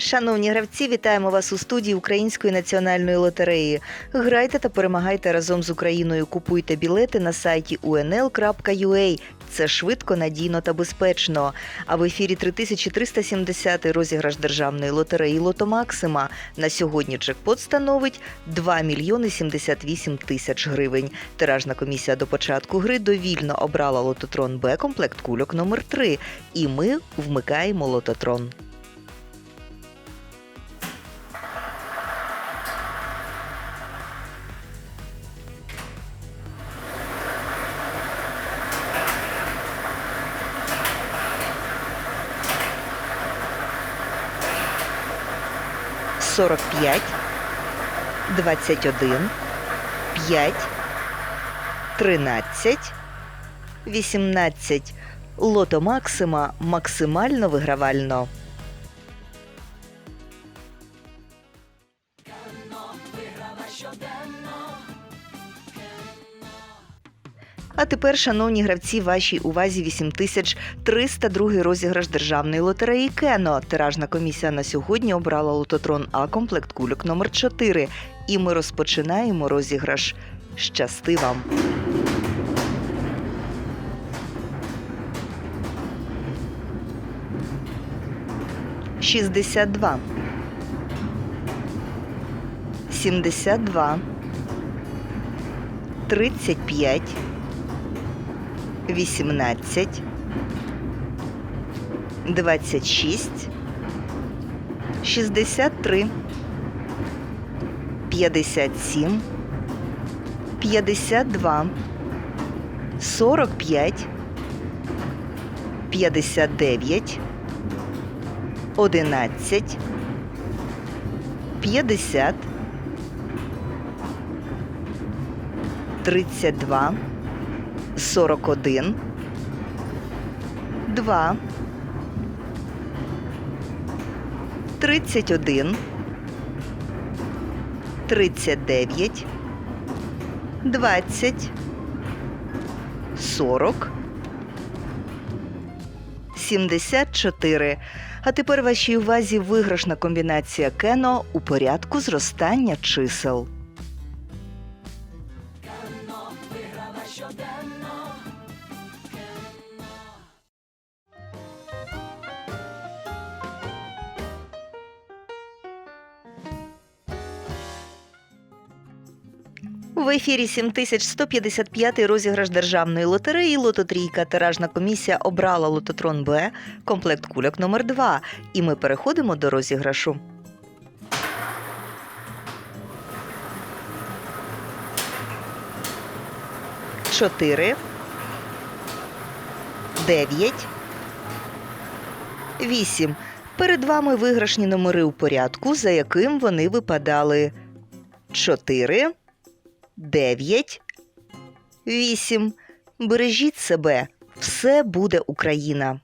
Шановні гравці, вітаємо вас у студії Української національної лотереї. Грайте та перемагайте разом з Україною. Купуйте білети на сайті unl.ua. Це швидко, надійно та безпечно. А в ефірі 3370 розіграш державної лотереї Лото Максима. На сьогодні джекпот становить 2 мільйони 78 тисяч гривень. Тиражна комісія до початку гри довільно обрала лототрон Б комплект кульок номер 3 І ми вмикаємо лототрон. Сорок п'ять, двадцять один, п'ять, тринадцять, вісімнадцять. Лото Максима максимально вигравально. А тепер, шановні гравці, вашій увазі 8302 розіграш державної лотереї Кено. Тиражна комісія на сьогодні обрала лототрон А комплект кульок номер 4 І ми розпочинаємо розіграш. Щасти вам! Шістдесят два. Сімдесят два. Тридцять п'ять. 18, 26, 63, 57, 52, 45, 59, 11, 50, 32, 41, 2, 31, 39, 20, 40, 74. А тепер вашій увазі виграшна комбінація кено у порядку зростання чисел. В ефірі 7155 розіграш державної лотереї Лототрійка. Тиражна комісія обрала лототрон Б, комплект кульок номер 2 І ми переходимо до розіграшу. Чотири. Дев'ять. Вісім. Перед вами виграшні номери у порядку, за яким вони випадали. 4, 9, 8. Бережіть себе. Все буде Україна.